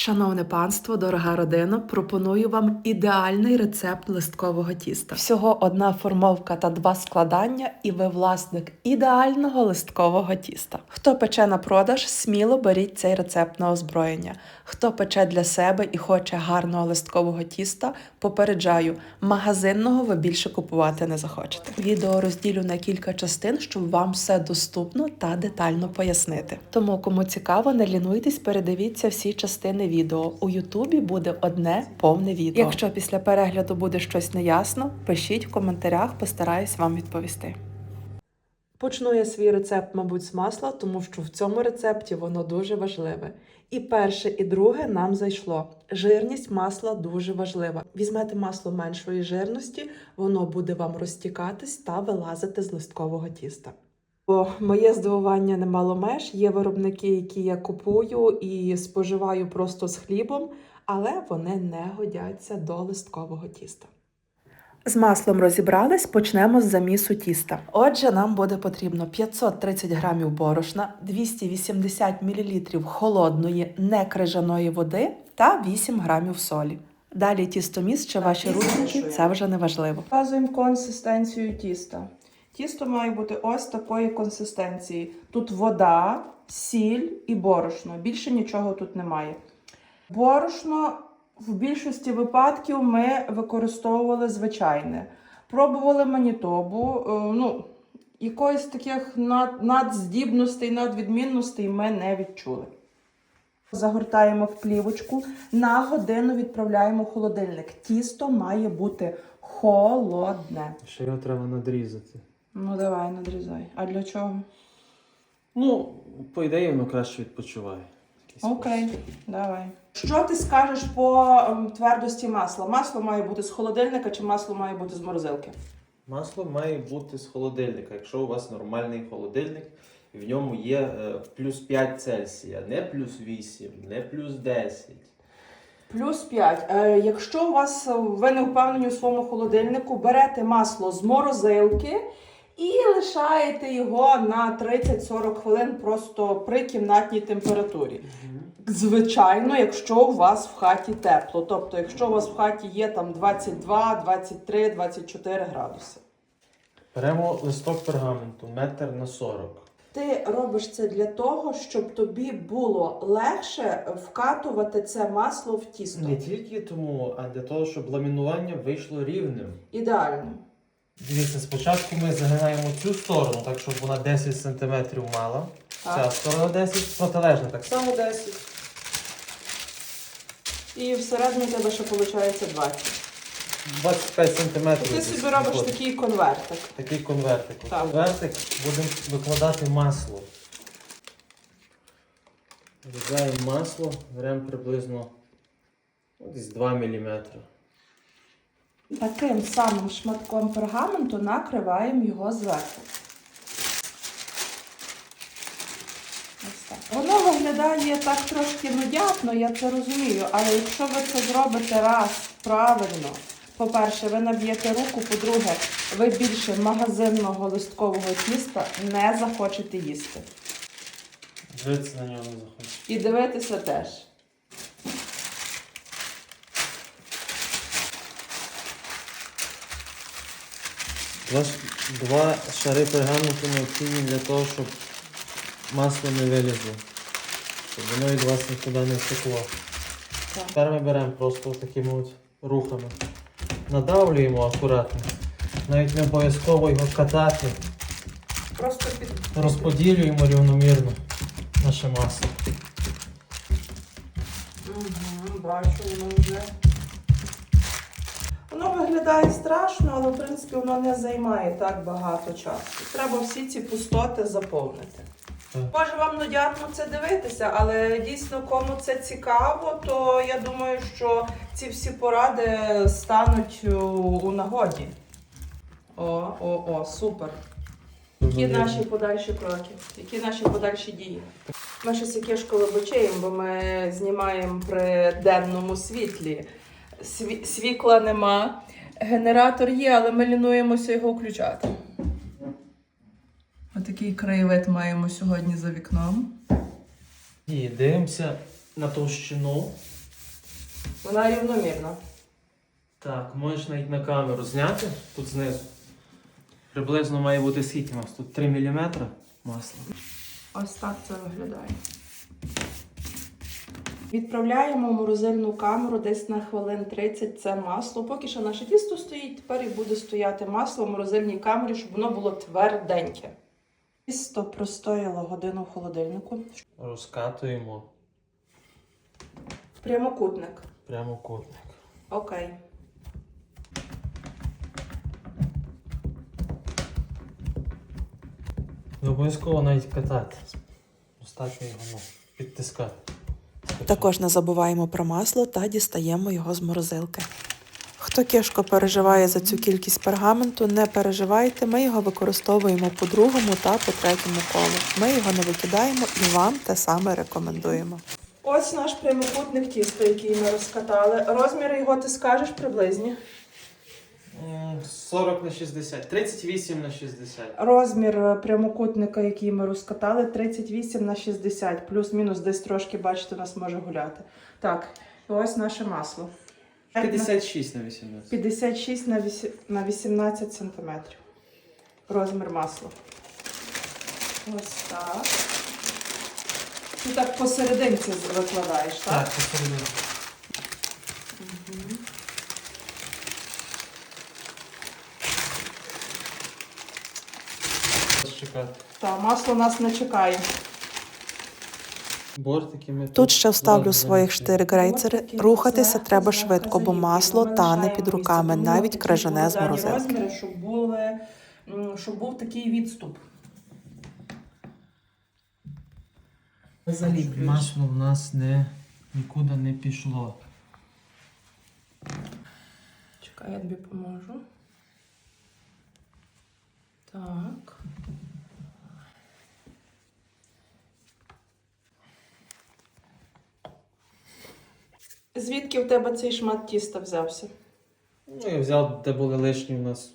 Шановне панство, дорога родина, пропоную вам ідеальний рецепт листкового тіста. Всього одна формовка та два складання, і ви власник ідеального листкового тіста. Хто пече на продаж, сміло беріть цей рецепт на озброєння. Хто пече для себе і хоче гарного листкового тіста, попереджаю, магазинного ви більше купувати не захочете. Відео розділю на кілька частин, щоб вам все доступно та детально пояснити. Тому, кому цікаво, не лінуйтесь, передивіться всі частини відео. У Ютубі буде одне повне відео. Якщо після перегляду буде щось неясно, пишіть в коментарях, постараюсь вам відповісти. Почну я свій рецепт, мабуть, з масла, тому що в цьому рецепті воно дуже важливе. І перше, і друге нам зайшло. Жирність масла дуже важлива. Візьмете масло меншої жирності, воно буде вам розтікатись та вилазити з листкового тіста. Бо моє здивування не мало меж. Є виробники, які я купую і споживаю просто з хлібом, але вони не годяться до листкового тіста. З маслом розібрались, почнемо з замісу тіста. Отже, нам буде потрібно 530 грамів борошна, 280 мл холодної некрижаної води та 8 грамів солі. Далі тістоміс чи ваші ручки це вже не важливо. Показуємо консистенцію тіста. Тісто має бути ось такої консистенції. Тут вода, сіль і борошно. Більше нічого тут немає. Борошно в більшості випадків ми використовували звичайне. Пробували манітобу. е, Ну, якоїсь таких над, надздібностей, надвідмінностей ми не відчули. Загортаємо в плівочку, на годину відправляємо в холодильник. Тісто має бути холодне. Ще його треба надрізати. Ну давай, надрізай. А для чого? Ну, по ідеї, воно краще відпочиває. Окей, спосіб. давай. Що ти скажеш по ем, твердості масла? Масло має бути з холодильника чи масло має бути з морозилки? Масло має бути з холодильника. Якщо у вас нормальний холодильник, і в ньому є е, плюс 5 Цельсія, не плюс 8, не плюс 10. Плюс 5. Е, якщо у вас е, ви не впевнені у своєму холодильнику, берете масло з морозилки і лишаєте його на 30-40 хвилин просто при кімнатній температурі. Звичайно, якщо у вас в хаті тепло. Тобто, якщо у вас в хаті є там 22, 23, 24 градуси. Беремо листок пергаменту, метр на 40. Ти робиш це для того, щоб тобі було легше вкатувати це масло в тісто. Не тільки тому, а для того, щоб ламінування вийшло рівним. Ідеально. Дивіться, спочатку ми загинаємо цю сторону, так щоб вона 10 см мала. Ця сторона 10 протилежна так само. 10. І всередині тебе ще виходить 20. 25 см. Ти собі робиш такий конвертик. Такий конвертик. Так. конвертик будемо викладати масло. Вирізаємо масло, беремо приблизно ну, десь 2 мм. Таким самим шматком пергаменту накриваємо його зверху. Ось так. Воно виглядає так трошки нудятно, я це розумію, але якщо ви це зробите раз правильно, по-перше, ви наб'єте руку, по-друге, ви більше магазинного листкового тіста не захочете їсти. Дивитися на нього не захочу. І дивитися теж. Два, два шари пергаменту необхідні для того, щоб масло не вилізло. Щоб воно від вас нікуди не втекло. Тепер ми беремо просто такими от рухами. Надавлюємо акуратно. Навіть не обов'язково його катати. Просто під Розподілюємо рівномірно наше масло. Угу, бачу, воно вже. Воно виглядає страшно, але в принципі воно не займає так багато часу. Треба всі ці пустоти заповнити. Може вам нудятно це дивитися, але дійсно кому це цікаво, то я думаю, що ці всі поради стануть у, нагоді. О, о, о, супер. Які наші подальші кроки? Які наші подальші дії? Ми ще сікешко вибачаємо, бо ми знімаємо при денному світлі. Сві- світла нема. Генератор є, але ми лінуємося його включати. Отакий краєвид маємо сьогодні за вікном. І дивимося на товщину. Вона рівномірна. Так, можеш навіть на камеру зняти тут знизу. Приблизно має бути скільки у нас? Тут 3 мм масла. Ось так це виглядає. Відправляємо в морозильну камеру десь на хвилин 30 це масло. Поки що наше тісто стоїть, тепер і буде стояти масло в морозильній камері, щоб воно було тверденьке. Тісто простояло годину в холодильнику. Розкатуємо Прямокутник. прямокутник. Окей. Не обов'язково навіть катати. Достатньо його ну, підтискати. Також не забуваємо про масло та дістаємо його з морозилки. Хто кешко переживає за цю кількість пергаменту, не переживайте, ми його використовуємо по другому та по третьому колу. Ми його не викидаємо і вам те саме рекомендуємо. Ось наш прямокутник тісто, який ми розкатали. Розміри його ти скажеш приблизні. М, 40 на 60. 38 на 60. Розмір е, прямокутника, який ми розкатали, 38 на 60, плюс-мінус десь трошки, бачите, у нас може гуляти. Так, і ось наше масло. 56 на 18. 56 на вісі- на 18 сантиметрів. Розмір масла. Ось так. Ти так посерединці викладаєш, так? Так, посередині. Чекати. Так, масло нас не чекає. Бортики ми Тут ще вставлю своїх замісили. штиргрейцери. Рухатися треба швидко, бо масло тане під руками, навіть крижане з морозилки. щоб, були, щоб був такий відступ. Масло в нас не нікуди не пішло. Чекай, я тобі поможу. Так. Звідки в тебе цей шмат тіста взявся? Ну, я взяв, де були лишні у нас.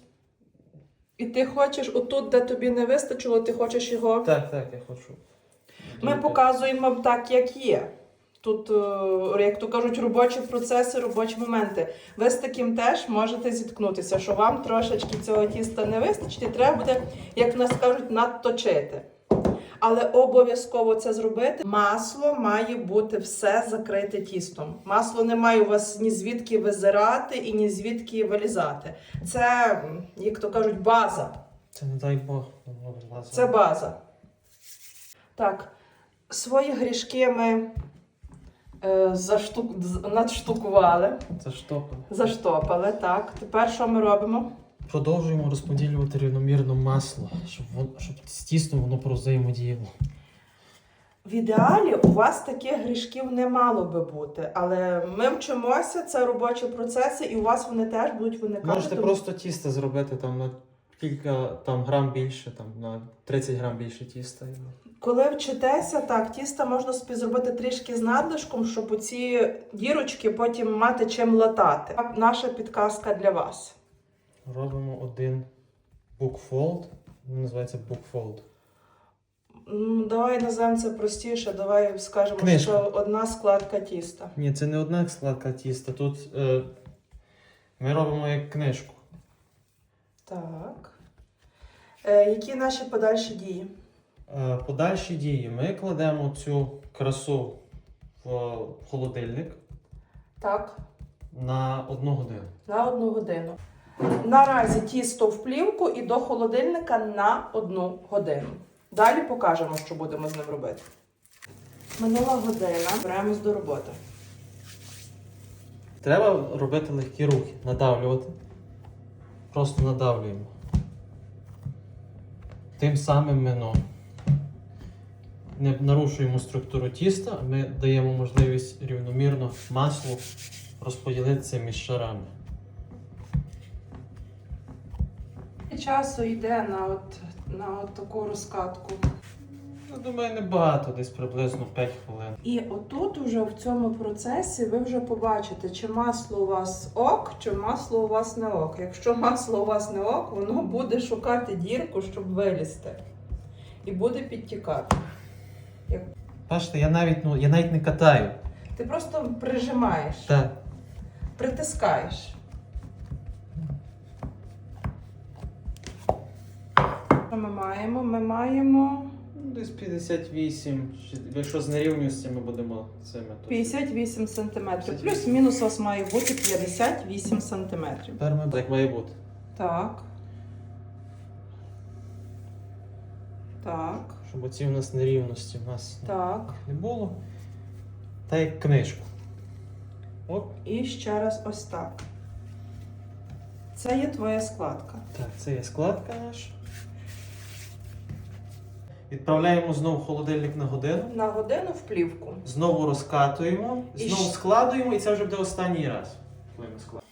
І ти хочеш отут, де тобі не вистачило, ти хочеш його. Так, так, я хочу. Ми показуємо так, як є. Тут, е, як то кажуть, робочі процеси, робочі моменти. Ви з таким теж можете зіткнутися, що вам трошечки цього тіста не вистачить, і треба буде, як в нас кажуть, надточити. Але обов'язково це зробити. Масло має бути все закрите тістом. Масло не має у вас ні звідки визирати і ні звідки вилізати. Це, як то кажуть, база. Це не дай Бог. влазить. Це база. Так, свої грішки ми е, заштук... надштукували, Це штопа. заштопали. Так, тепер що ми робимо? Продовжуємо розподілювати рівномірно масло, щоб, воно, щоб з тістом воно порозаємодіяло. В ідеалі у вас таких грішків не мало би бути, але ми вчимося, це робочі процеси, і у вас вони теж будуть виникати. Можете тому- просто тісто зробити там на кілька там, грам більше, там, на 30 грам більше тіста. і- Коли вчитеся, так, тісто можна собі зробити трішки з надлишком, щоб оці дірочки потім мати чим латати. Наша підказка для вас. Робимо один букфолд. Він називається букфолд. Ну, давай назвемо це простіше, давай скажемо, Книжка. що одна складка тіста. Ні, це не одна складка тіста. Тут е, ми робимо як книжку. Так. Е, які наші подальші дії? Е, подальші дії. Ми кладемо цю красу в холодильник Так, на одну годину. на одну годину. Наразі тісто в плівку і до холодильника на одну годину. Далі покажемо, що будемо з ним робити. Минула година, беремось до роботи. Треба робити легкі рухи, надавлювати. Просто надавлюємо. Тим самим ми ну, не нарушуємо структуру тіста, ми даємо можливість рівномірно маслу розподілитися між шарами. Часу йде на, от, на от таку розкатку. Ну, думаю, небагато, десь приблизно 5 хвилин. І отут, уже в цьому процесі, ви вже побачите, чи масло у вас ок, чи масло у вас не ок. Якщо масло у вас не ок, воно буде шукати дірку, щоб вилізти. І буде підтікати. Бачите, я навіть, ну, я навіть не катаю. Ти просто прижимаєш, Так. притискаєш. Що ми маємо? Ми маємо Десь 58. Чи- Якщо з нерівністю ми будемо цими. то- 58 сантиметрів. Плюс-мінус у вас має бути 58 сантиметрів. Тепер ми як має бути. Так. Так. Щоб оці в нас нерівності в нас Так. не було. Та як книжку. Оп. І ще раз ось так. Це є твоя складка. Так, це є складка наша. Відправляємо знову холодильник на годину. На годину в плівку. Знову розкатуємо, І знову щ- складуємо, і це вже буде останній раз. коли ми складаємо.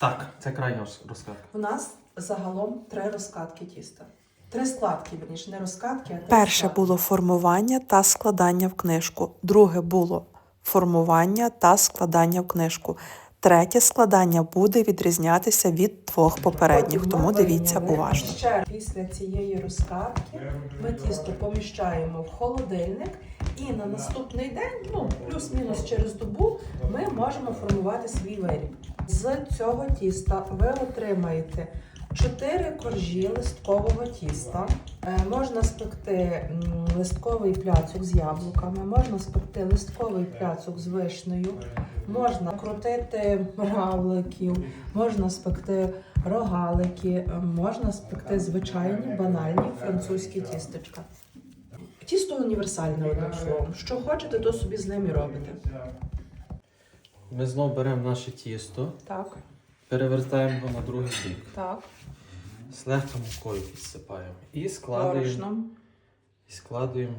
Так, це крайня роз- розкатка. У нас загалом три розкатки тіста. Три складки, верніше, не розкатки, а три Перше складки. було формування та складання в книжку. Друге було формування та складання в книжку. Третє складання буде відрізнятися від двох попередніх, тому дивіться уважно. Ще після цієї розкатки ми тісто поміщаємо в холодильник, і на наступний день, ну плюс-мінус через добу, ми можемо формувати свій виріб. З цього тіста ви отримаєте 4 коржі листкового тіста. Е, Можна спекти листковий пляцок з яблуками, можна спекти листковий пляцок з вишнею, можна крутити равликів, можна спекти рогалики, е, можна спекти звичайні банальні французькі тістечка. Тісто універсальне, одним словом. Що хочете, то собі з ним і робите. Ми знову беремо наше тісто, Так, перевертаємо його на другий бік. так. Злегка мукою підсипаємо. І складуємо. І складуємо.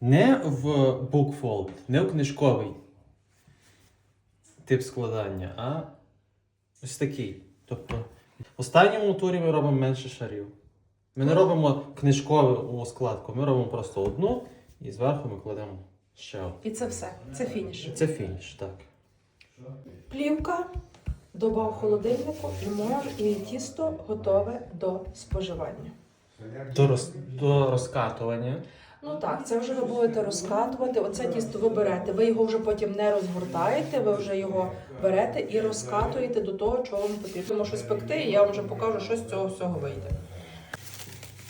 Не в букфолд, не в книжковий тип складання, а ось такий. Тобто в останньому турі ми робимо менше шарів. Ми не робимо книжкову складку, ми робимо просто одну і зверху ми кладемо ще одну. І це все. Це фініш. Це фініш, так. Плівка, доба в холодильнику і мож, і тісто готове до споживання. До, роз, до розкатування. Ну так, це вже ви будете розкатувати. Оце тісто ви берете. Ви його вже потім не розгортаєте, ви вже його берете і розкатуєте до того, чого вам потрібно. Тому що спекти, і я вам вже покажу, що з цього всього вийде.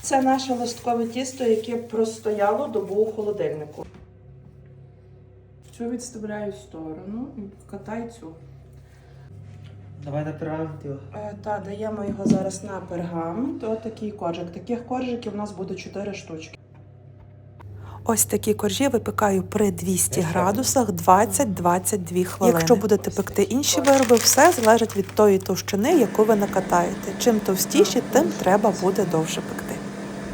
Це наше листкове тісто, яке простояло добу у холодильнику. Цю відставляю в сторону і катай цю. Давай на пергамент. Е, Та даємо його зараз на пергамент. Отакий такий коржик. Таких коржиків у нас буде 4 штучки. Ось такі коржі випікаю при 200 градусах 20-22 хвилини. Якщо будете пекти інші вироби, все залежить від тої товщини, яку ви накатаєте. Чим товстіші, тим треба буде довше пекти.